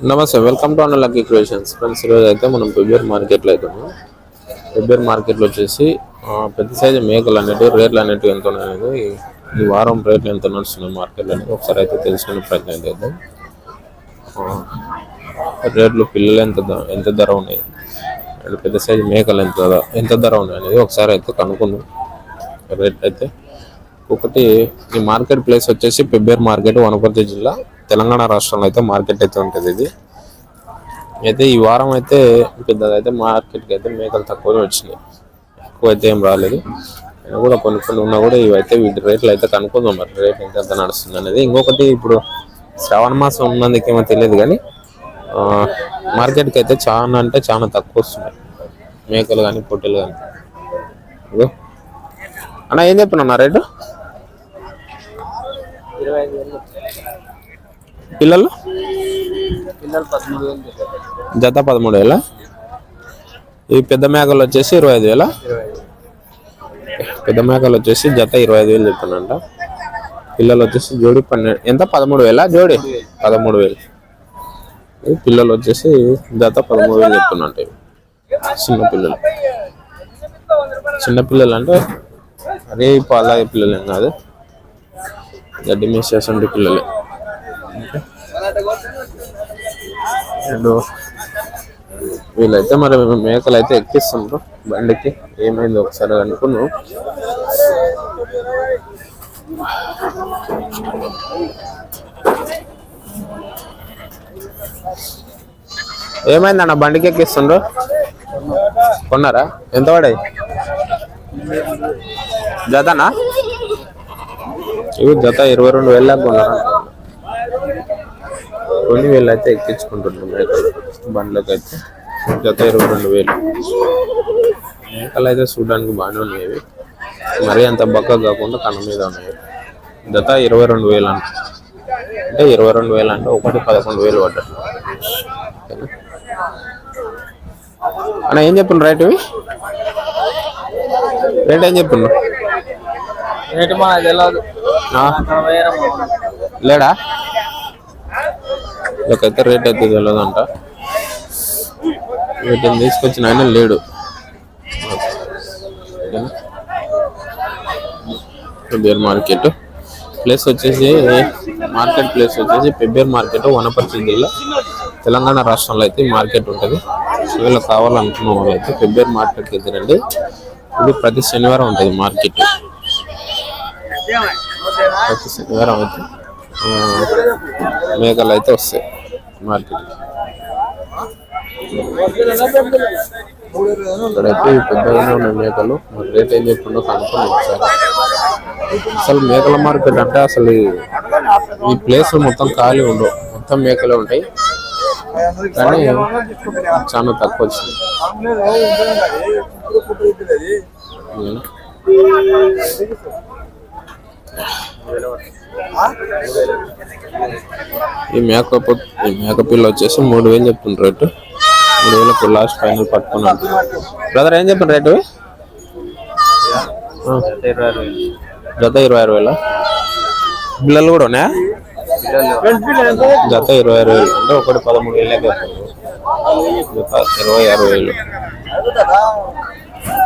నమస్తే welcome to అన్న lucky creations friends ఈరోజు అయితే మనం పెబ్బేర్ మార్కెట్లో అయితే ఉన్నాం పెబ్బేర్ మార్కెట్లో వచ్చేసి పెద్ద సైజు మేకలు అనేటివి రేట్లు అనేటివి ఎంత ఉన్నాయి అనేది ఈ- వారం రేట్లు ఎంత నడుస్తున్నాయి మార్కెట్లో అనేది ఒకసారి అయితే తెలుసుకునే ప్రయత్నం చేద్దాం. రేట్లు పిల్లలు ఎంత ఎంత ధర ఉన్నాయి? అండ్ పెద్ద సైజు మేకలు ఎంత ధర- ఎంత ధర ఉన్నాయి అనేది ఒకసారి అయితే కనుక్కుందాం. రేట్ అయితే. ఒకటి ఈ మార్కెట్ ప్లేస్ వచ్చేసి పెబ్బేర్ మార్కెట్ వనపర్తి జిల్లా. తెలంగాణ రాష్ట్రంలో అయితే మార్కెట్ అయితే ఉంటుంది ఇది. అయితే ఈ వారం అయితే పెద్దదైతే మార్కెట్కి అయితే మేకలు తక్కువనే వచ్చినాయి. ఎక్కువ అయితే ఏం రాలేదు. అయినా కూడా కొన్ని కొన్ని ఉన్నా కూడా ఇవైతే వీటి రేట్లు అయితే కనుక్కుందాం మరి. రేట్ ఎంత ఎంత నడుస్తుంది అనేది. ఇంకొకటి ఇప్పుడు శ్రావణ మాసం ఉన్నందుకేమో తెలియదు కానీ మార్కెట్కి అయితే చాలా అంటే చాలా తక్కువ వస్తున్నాయి. మేకలు కానీ పొట్టెలు కానీ. అన్న ఏం చెప్పినా రేటు? ఇరవై ఐదు పిల్లలు? జత పదమూడు వేల? ఈ పెద్ద మేకలు వచ్చేసి ఇరవై ఐదు వేల? పెద్ద మేకలు వచ్చేసి జత ఇరవై ఐదు వేలు చెప్తానంట పిల్లలు వచ్చేసి జోడి పన్నెండు ఎంత? పదమూడు వేల? జోడి? పదమూడు వేలు. పిల్లలు వచ్చేసి జత పదమూడు వేలు చెప్తున్నట్టు ఇవి. చిన్న పిల్లలు. చిన్న పిల్లలు అంటే అదే పాల పిల్లలు కాదు. గడ్డి మేసేసండి పిల్లలే. అండ్ వీళ్ళైతే మరి మేకలు అయితే ఎక్కిస్తుండ్రు. బండికి ఏమైంది ఒకసారి అనుకున్నాం ఏమైందన్న బండికి ఎక్కిస్తుండ్రు? కొన్నారా? ఎంత పడాయి? జతనా? ఇవి జత ఇరవై రెండు వేల దాకా కొన్నారా? కొన్ని వేలు అయితే ఎక్కించుకుంటున్నాం మేకలు బండ్లకు అయితే జత ఇరవై రెండు వేలు. మేకలు అయితే చూడడానికి బాగానే ఉన్నాయి మరీ అంత బక్క కాకుండా కన్న మీద ఉన్నాయి. జత ఇరవై రెండు వేలు అంట. అంటే ఇరవై రెండు వేలు అంటే ఒకటి పదకొండు వేలు పడ్డట్టు? అన్న ఏం చెప్పిండ్రు రైట్ ఇవి? రేట్ ఏం చెప్పిండ్రు రేటు మనకు తెలియదు. లేడా? వీళ్ళకైతే రేట్ అయితే తెలియదంట వీటిని తీసుకొచ్చిన ఆయన లేడు. పెబ్బేర్ మార్కెట్. ప్లేస్ వచ్చేసి మార్కెట్ ప్లేస్ వచ్చేసి పెబ్బేర్ మార్కెట్ వనపర్తి జిల్లా. తెలంగాణ రాష్ట్రంలో అయితే మార్కెట్ ఉంటుంది. ఒకవేళ కావాలనుకున్న వాళ్ళు అయితే పెబ్బేర్ మార్కెట్కి అయితే రండి ఇది ప్రతి శనివారం ఉంటుంది మార్కెట్. ప్రతి శనివారం అయితే ఆ, మేకలు అయితే వస్తాయి. మార్కెట్ ఇక్కడైతే పెద్దగానే ఉన్నాయి మేకలు. మరి రేట్ ఏం చెప్పిండో కనుక్కొని ఒకసారి అసలు మేకల మార్కెట్ అంటే అసలు ఈ- ఈ ప్లేస్ మొత్తం ఖాళీ ఉండవు. మొత్తం మేకలే ఉంటాయి. కానీ చాలా తక్కువ వచ్చింది. ఈ మేకప్ ఈ మేక పిల్ల వచ్చేసి మూడు వేలు చెప్తుంది రేటు. మూడు వేలకు లాస్ట్ ఫైనల్ పట్టుకుని బ్రదర్ ఏం చెప్పిన రేటు? జత ఇరవై ఆరు వేల? పిల్లలు కూడా ఉన్నాయా? జత ఇరవై ఆరు వేలు. అంటే ఒకటి పదమూడు వేలే జత ఇరవై ఆరు వేలు.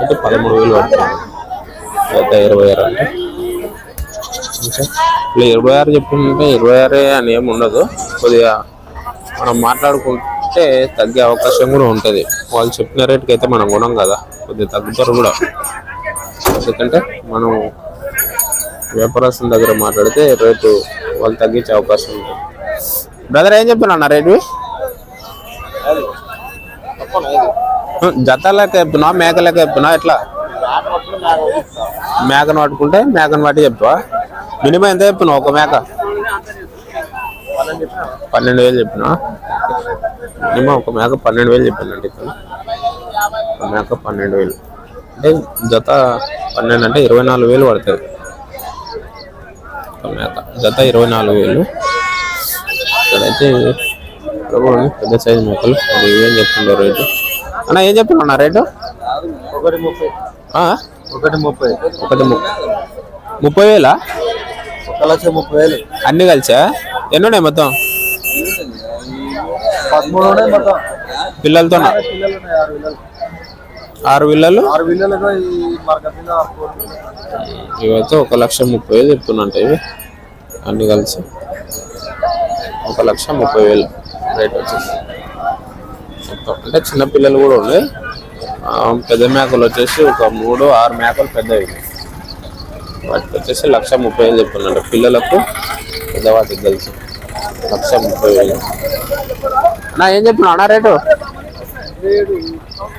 అంటే పదమూడు వేలు పడుతుంది జత ఇరవై ఆరు అంటే? ఇట్లా ఇరవై ఆరు చెప్పుకుంటే ఇరవై ఆరే అని ఏమి ఉండదు. కొద్దిగా మనం మాట్లాడుకుంటే తగ్గే అవకాశం కూడా ఉంటుంది. వాళ్ళు చెప్పిన రేట్కి అయితే మనం కొనం కదా. కొద్దిగా తగ్గుతారు కూడా. ఎందుకంటే మనం వ్యాపారస్తుల దగ్గర మాట్లాడితే రేటు వాళ్ళు తగ్గించే అవకాశం ఉంది బ్రదర్ ఏం చెప్పినా అన్న రేటు? జత లెక్క చెప్తున్నా మేక లెక్క చెప్తున్నా ఎట్లా? మేకను పట్టుకుంటే మేకను పట్టి చెప్తావా? మినిమం ఎంత చెప్పినావు? ఒక మేక? పన్నెండు వేలు చెప్పినా? మినిమం ఒక మేక పన్నెండు వేలు చెప్పానండి ఇక్కడ? ఒక మేక పన్నెండు వేలు. అంటే జత పన్నెండు అంటే ఇరవై నాలుగు వేలు పడుతుంది ఒక మేక. జత ఇరవై నాలుగు వేలు. ఇక్కడైతే పెద్ద సైజు మేకలు. ఇవేం చెప్తుండో రేటు. అన్న ఏం చెప్తున్నా రేటు? ఒకటి ముప్పై? ఒకటి ముప్పై. ఒకటి ము- ముప్పై వేలా? ఒక లక్ష ముప్పై వేలు. అన్ని కలిసా? ఎన్ని ఉన్నాయి మొత్తం. పదమూడు ఉన్నాయి మొత్తం పిల్లలతో ఆరు పిల్లలు. ఇవైతే ఒక లక్ష ముప్పై వేలు చెప్తున్నట్టు ఇవి. అన్ని కలిసి ఒక లక్ష ముప్పై వేలు రేట్ వచ్చేసి. మొత్తం. అంటే చిన్న పిల్లలు కూడా ఉన్నాయి. పెద్ద మేకలు వచ్చేసి ఒక మూడు ఆరు మేకలు పెద్దవి. వాటికి వచ్చేసి లక్ష ముప్పై వేలు చెప్తున్నట్టు పిల్లలకు పెద్దవాటికి కలిసి లక్ష ముప్పై వేలు. అన్నా ఏం చెప్తున్నా అన్నా రేటు?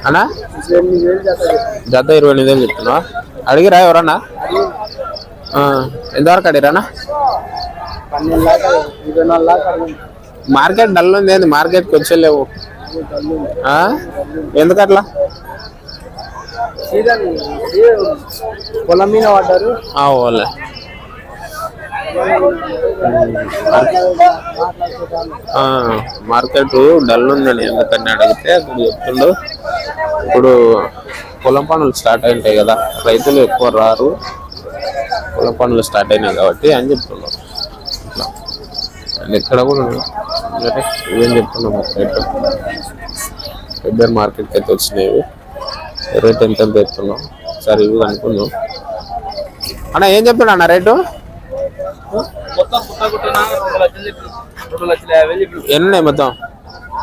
అన్నా? జత ఇరవై ఎనిమిది వేలు చెప్తున్నా అడిగిరా ఎవరన్నా? ఎంతవరకు అడిగిరానా అడిగింది. మార్కెట్ డల్ ఉంది. మార్కెట్కి వచ్చేలేవు? ఎందుకట్లా? పొలం మీద పడ్డారు. ఆ, ఓలే మార్కెట్ డల్ ఉందని ఎందుకని అడిగితే అక్కడ చెప్తుండు. ఇప్పుడు పొలం పనులు స్టార్ట్ అయింటాయి కదా రైతులు ఎక్కువ రారు పొలం పనులు స్టార్ట్ అయినాయి కాబట్టి అని చెప్తున్నాడు ఇట్లా. అండ్ ఇక్కడ కూడా ఇవేం చెప్తున్నాం మార్కెట్ పెద్ద మార్కెట్కి అయితే వచ్చినాయి రేట్ ఎంత చెప్తున్నాం సరే ఇవి అనుకున్నాం. అన్న ఏం చెప్తున్నా అన్న రేటు? ఎన్ని ఉన్నాయి మొత్తం?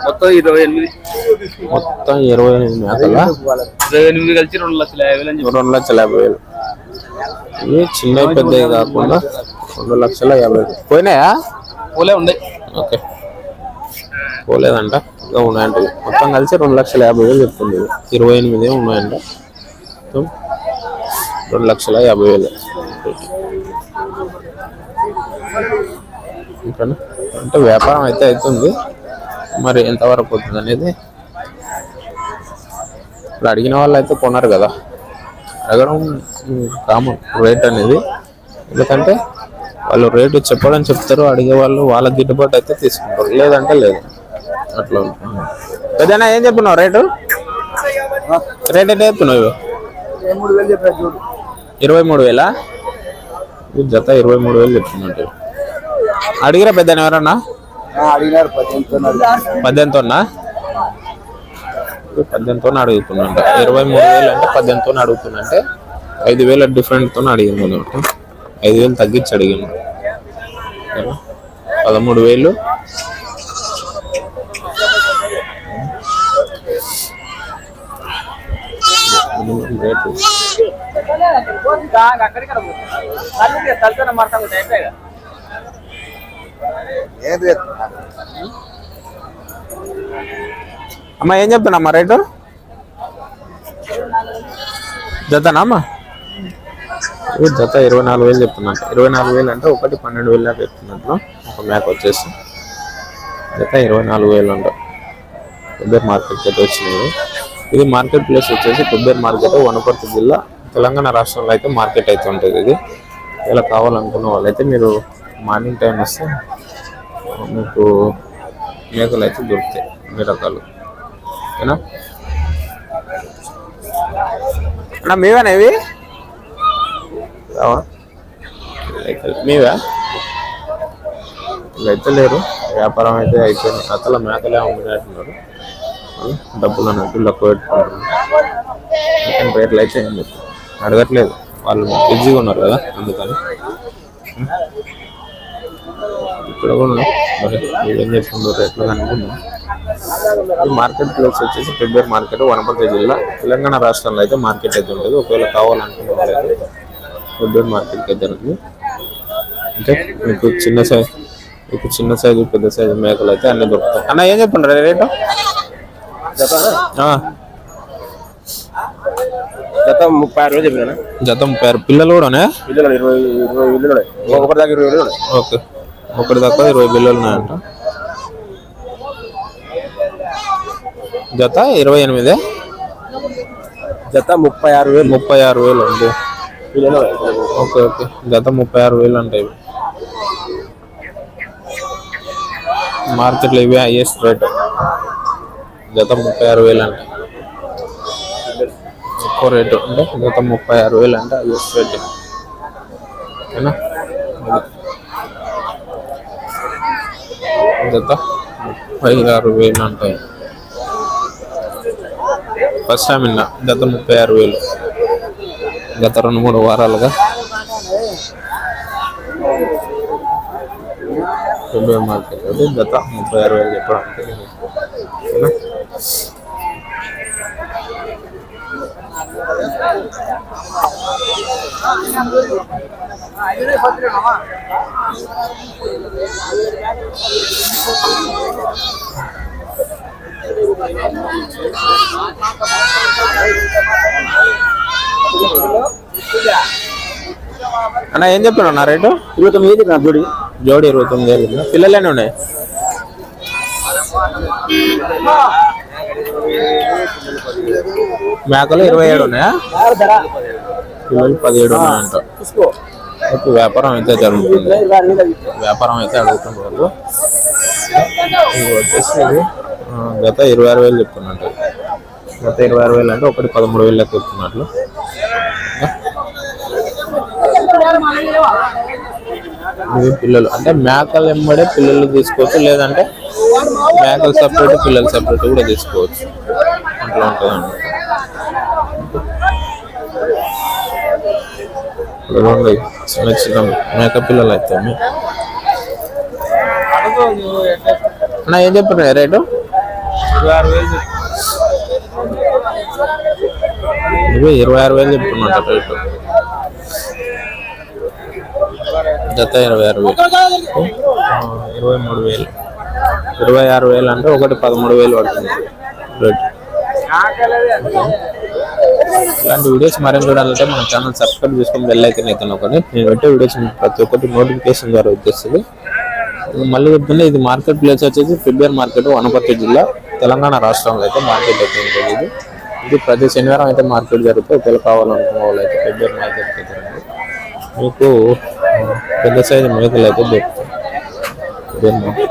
మొత్తం ఇరవై ఎనిమిది. మొత్తం ఇరవై ఎనిమిది ఇరవై ఎనిమిది కలిసి రెండు లక్షల యాభై వేలు రెండు లక్షల యాభై వేలు. ఇవి చిన్నవి పెద్దవి కాకుండా రెండు లక్షల యాభై వేలు. పోయినాయా? పోలే ఉండే. ఓకే. పోలేదంట. ఉన్నాయంట. మొత్తం కలిసి రెండు లక్షల యాభై వేలు చెప్తుంది. ఇరవై ఎనిమిది ఉన్నాయంట. మొత్తం రెండు లక్షల యాభై వేలు. ఇంకానా? అంటే వ్యాపారం అయితే అవుతుంది. మరి ఎంతవరకు అవుతుంది అనేది ఇప్పుడు అడిగిన వాళ్ళు అయితే కొన్నారు కదా. అడగడం కామన్ రేట్ అనేది. ఎందుకంటే వాళ్ళు రేటు చెప్పడం చెప్తారు. అడిగే వాళ్ళు వాళ్ళకి గిట్టుబాటు అయితే తీసుకుంటారు. లేదంటే లేదు. అట్లా. పెద్దనా ఏం చెప్పినావు? రేటు? రేట్ ఎంత చెప్తున్నావు ఇరవై మూడు వేలా? జత ఇరవై మూడు వేలు చెప్తున్నట్టు. అడిగిరా పెద్దన ఎవరన్నా? అడిగినారు పద్దెనిమిది పద్దెనిమిదితోనా? పద్దెనిమిదితో అడుగుతున్నంట ఇరవై మూడు వేలు అంటే పద్దెనిమిదితో అడుగుతున్నంటే ఐదు వేల డిఫరెంట్తో అడిగింది అనమాట ఐదు వేలు తగ్గించి అడిగింది? పదమూడు వేలు. రేటు ఏం అమ్మా ఏం చెప్తున్నా రేటు? జతనా అమ్మా? ఇది జత ఇరవై నాలుగు వేలు చెప్తున్నాను ఇరవై నాలుగు వేలు అంటే ఒకటి పన్నెండు వేలు దాకా చెప్తున్నట్లు ఒక మ్యాక్ వచ్చేసి జత ఇరవై నాలుగు వేలు అంట. ఇద్దరు మార్కెట్కి అయితే వచ్చినాయి. ఇది మార్కెట్ ప్లేస్ వచ్చేసి కొబ్బరి మార్కెట్ వనపర్తి జిల్లా తెలంగాణ రాష్ట్రంలో అయితే మార్కెట్ అయితే ఉంటుంది ఇది. ఇలా కావాలనుకున్న వాళ్ళైతే మీరు మార్నింగ్ టైం వస్తే మీకు మేకలు అయితే దొరుకుతాయి అన్ని రకాలు ఓకేనా? అన్న మీవేనా ఇవి. మీవా? అయితే లేరు. వ్యాపారం అయితే అయిపోయింది. అతల మేకలే అమ్మినట్టున్నారు డబ్బులు అన్నట్టు లెక్క పెట్టుకుంటున్నారు రేట్లు అయితే ఏం లేదు అడగట్లేదు. వాళ్ళు బిజీగా ఉన్నారు కదా అందుకని. ఇక్కడ కూడా మరి ఏం చేస్తుండ్రో రేట్లు కనుక్కున్నాం మార్కెట్ ప్లేస్ వచ్చేసి ఫిబ్రవరి మార్కెట్ వనపర్తి జిల్లా. తెలంగాణ రాష్ట్రంలో అయితే మార్కెట్ అయితే ఉంటుంది. ఒకవేళ కావాలనుకున్న వాళ్ళైతే ఫిబ్రవరి మార్కెట్కి అయితే ఉంటుంది అంటే మీకు చిన్న సైజ్ మీకు చిన్న సైజు పెద్ద సైజు మేకలు అయితే అన్ని దొరుకుతాయి. అన్న ఏం చెప్పండి రేటు? గత ముప్పై ఆరు రోజులు చెప్పినా జత ముప్పై ఆరు. పిల్లలు కూడానే? పిల్లలు ఇరవై ఇరవై ఇల్లు ఒకటి దాకా ఇరవై ఇల్లు ఓకే. ఒకటి దాకా ఇరవై బిల్లులు ఉన్నాయంట. జత ఇరవై ఎనిమిది. జత ముప్పై ఆరు వేలు. ముప్పై ఆరు వేలు అండి. పిల్లలు. Okay okay. జత ముప్పై ఆరు వేలు అంటే ఇవి. మార్కెట్లో ఇవే హైయెస్ట్ రేట్. జత ముప్పై ఆరు వేలు అంటే ఎక్కువ రేటు అంటే జత ముప్పై ఆరు వేలు అంటే హైయెస్ట్ రేట్ ఓకేనా ఇది. జత ముప్పై ఆరు వేలు అంటే ఫస్ట్ టైం విన్నా గత ముప్పై ఆరు వేలు గత రెండు మూడు వారాలుగా ఫిబ్రవరి మార్కెట్ అయితే గత ముప్పై ఆరు వేలు చెప్పడం అన్న ఏం చెప్పాడు అన్న రేటు? ఇరవై తొమ్మిది నా జోడి జోడి ఇరవై తొమ్మిది ఉందా? పిల్లలేనే ఉన్నాయి మేకలు ఇరవై ఏడు ఉన్నాయా? పిల్లలు పదిహేడు ఉన్నాయంట. ఇప్పుడు వ్యాపారం అయితే జరుగుతుంది. వ్యాపారం అయితే అడుగుతున్నారు ఇది వచ్చేసి గత ఇరవై ఆరు వేలు చెప్తున్నట్టు. గత ఇరవై ఆరు వేలు అంటే ఒకటి పదమూడు వేలు లెక్క చెప్తున్నట్లు. ఇవి పిల్లలు అంటే మేకలు ఎంబడే పిల్లలు తీసుకోవచ్చు లేదంటే మేకలు సపరేట్ పిల్లలు సపరేట్ కూడా తీసుకోవచ్చు. అట్లా ఉంటుంది ఇదిగోండి, చిన్న చిన్న మేక పిల్లలు అయితే ఉన్నాయి. అన్న ఏం చెప్పారు రేటు? ఇరవై ఆరు వేలు ఇవి ఇరవై ఆరు వేలు చెప్తున్నట్టు రేటు. జత ఇరవై ఆరు వేలు ఇరవై మూడు వేలు. ఇరవై ఆరు వేలు అంటే ఒకటి పదమూడు వేలు పడుతుంది రేటు. ఇలాంటి వీడియోస్ మరేం చూడాలంటే మన ఛానల్ సబ్స్క్రైబ్ చేసుకుని బెల్ ఐకన్ అయితే నొక్కండి నేను పెట్టే వీడియోస్ ప్రతి ఒక్కటి నోటిఫికేషన్ ద్వారా వచ్చేస్తుంది. మళ్ళీ చెప్తున్నా ఇది మార్కెట్ ప్లేస్ వచ్చేసి ఫిబ్రవరి మార్కెట్ వనపర్తి జిల్లా తెలంగాణ రాష్ట్రంలో అయితే మార్కెట్ అయితే ఉంటుంది. ఇది ఇది ప్రతి శనివారం అయితే మార్కెట్ జరుగుతుంది. ఒకవేళ కావాలనుకున్న వాళ్ళు అయితే ఫిబ్రవరి మార్కెట్ అయితే మీకు పెద్ద సైజు మేకలు అయితే దొరుకుతాయి